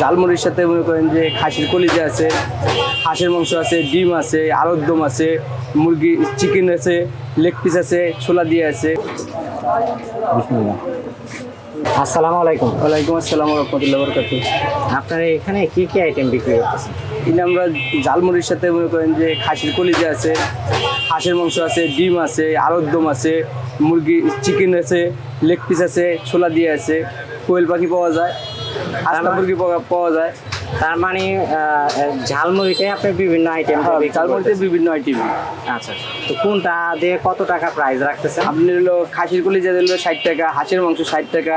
ঝালমুড়ির সাথে মনে করেন যে খাসির কলিজা আছে হাঁসের মাংস আছে ডিম আছে আলুর দম আছে মুরগি চিকেন আছে লেগ পিস আছে ছোলা দিয়ে আছে। আসসালামু আলাইকুম। ওয়ালাইকুম আসসালাম রহমতুল্লাহ বরকাত। আপনারা এখানে কি কি আইটেম বিক্রি করতেছেন? এখানে আমরা ঝালমুড়ির সাথে মনে করেন যে খাসির কলিজা আছে হাঁসের মাংস আছে ডিম আছে আলুর দম আছে মুরগি চিকেন আছে লেগ পিস আছে ছোলা দিয়ে আছে কোয়েল পাখি পাওয়া যায়। আস্তা মুরগি পাওয়া- যায়। তার মানে ঝালমুড়িতে আপনি বিভিন্ন আইটেম হ্যাঁ, ঝালমুড়িতে বিভিন্ন আইটেম আচ্ছা তো কোনটা দিয়ে কত টাকা প্রাইস রাখতেছেন? আপনি হলো খাসির কলিজা দিল ষাট টাকা হাঁসের মাংস ষাট টাকা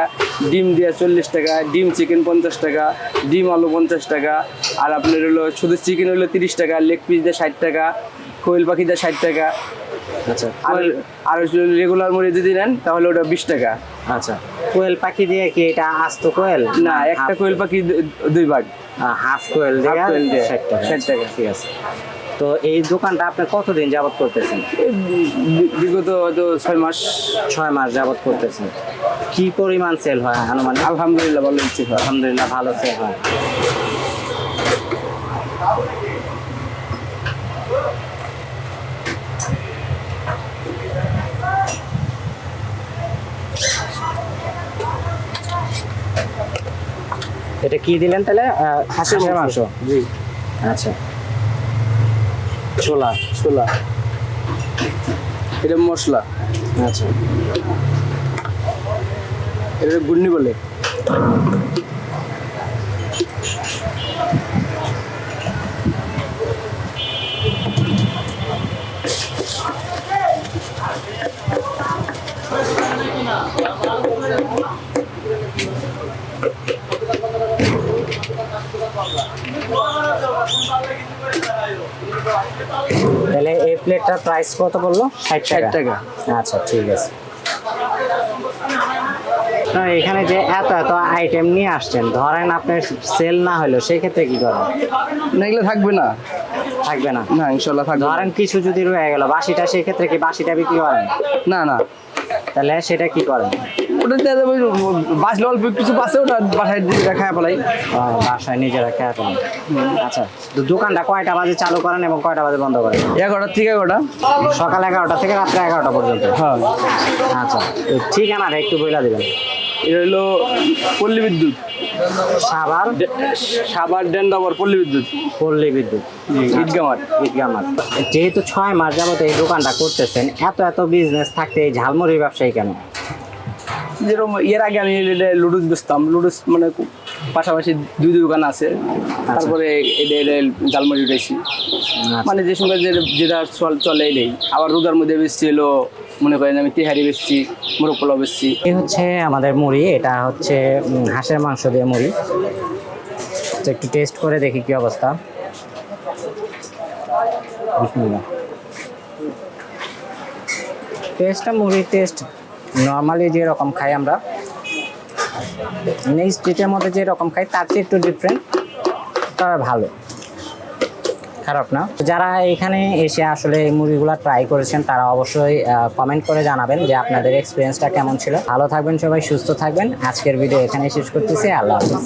ডিম দিয়ে চল্লিশ টাকা ডিম চিকেন পঞ্চাশ টাকা ডিম আলু পঞ্চাশ টাকা আর আপনার হলো শুধু চিকেন হলো তিরিশ টাকা লেগ পিস দিয়ে ষাট টাকা কোয়েল পাখি দিয়ে ষাট টাকা। আচ্ছা। আর আর রেগুলার মুড়ি যদি নেন তাহলে ওটা বিশ টাকা। আচ্ছা। কোয়েল পাখি দিয়ে কি এটা আস্ত কোয়েল? না একটা কোয়েল পাখি দুই ভাগ। হাফ কোয়েল দিয়ে ষাট টাকা। 60 টাকা। ঠিক আছে। তো এই দোকানটা আপনি কতদিন যাবত করতেছেন? বিগত হয়তো ছয় মাস। ছয় মাস যাবত করতেছেন। কি পরিমাণ সেল হয় আনুমানিক? আলহামদুলিল্লাহ ভালো হচ্ছে আলহামদুলিল্লাহ ভালো সেল হয়। এটা কি দিলেন তাহলে? হাসি হাঁসের মাংস জি। আচ্ছা। ছোলা। ছোলা। এটা মশলা। আচ্ছা। এটা গুন্নি বলে। তাহলে এই প্লেটটার প্রাইস কত বলল? ষাট 60 টাকা। আচ্ছা ঠিক আছে। না এখানে যে এত এত আইটেম নিয়ে আসছেন ধরেন আপনার সেল না হলো সেক্ষেত্রে কি করেন? না এগুলো থাকবে না। থাকবে না। না ইনশাল্লাহ থাকবে ধরেন কিছু যদি রয়ে গেল বাসিটা সেক্ষেত্রে কি বাসিটা বিক্রি করেন? না না। তাহলে সেটা কি করেন? ওটা দিয়ে দেবো বাঁচলে অল্প কিছু বাসে ওটা বাসায় দিয়ে খায় ফেলাই। বাসায় নিজেরা খেয়ে ফেলেন আচ্ছা তো দোকানটা কয়টা বাজে চালু করেন এবং কয়টা বাজে বন্ধ করেন? এগারোটা থেকে এগারোটা। সকাল এগারোটা থেকে রাত্রে এগারোটা পর্যন্ত? হ্যাঁ। আচ্ছা ঠিকানাটা একটু বইলা দিবেন। এটা হলো পল্লী বিদ্যুৎ। সাভার? ডে- সাবার ডেন্ডাবর পল্লী বিদ্যুৎ। পল্লী বিদ্যুৎ। ঈদগামার। ঈদগামার। যেহেতু ছয় মাস যাবত এই দোকানটা করতেছেন এত এত বিজনেস থাকতে এই ঝালমুড়ির ব্যবসায়ী কেন? যেরকম এর আগে আমি লুডুস বেচতাম। লুডুস মানে পাশাপাশি দুই দুই দোকান আছে। তারপরে এটা এটা জালমুড়ি উঠেছি মানে যে সঙ্গে যে যেটা চল চলে এটাই আবার রোদার মধ্যে বেচছি এলো মনে করেন আমি তিহারি বেচছি মোরগ পোলাও বেচছি। এই হচ্ছে আমাদের মুড়ি এটা হচ্ছে হাঁসের মাংস দিয়ে মুড়ি। তো একটু টেস্ট করে দেখি কি অবস্থা। টেস্টটা মুড়ির টেস্ট নর্মালি যেরকম খাই আমরা নেই স্ট্রিটের মধ্যে যেরকম খাই, তার চেয়ে একটু ডিফারেন্ট তবে ভালো। খারাপ না। যারা এখানে এসে আসলে এই মুড়িগুলো ট্রাই করেছেন, তারা অবশ্যই কমেন্ট করে জানাবেন যে আপনাদের এক্সপিরিয়েন্সটা কেমন ছিল। ভালো থাকবেন সবাই, সুস্থ থাকবেন। আজকের ভিডিও এখানে শেষ করতেছি। আল্লাহ হাফিজ।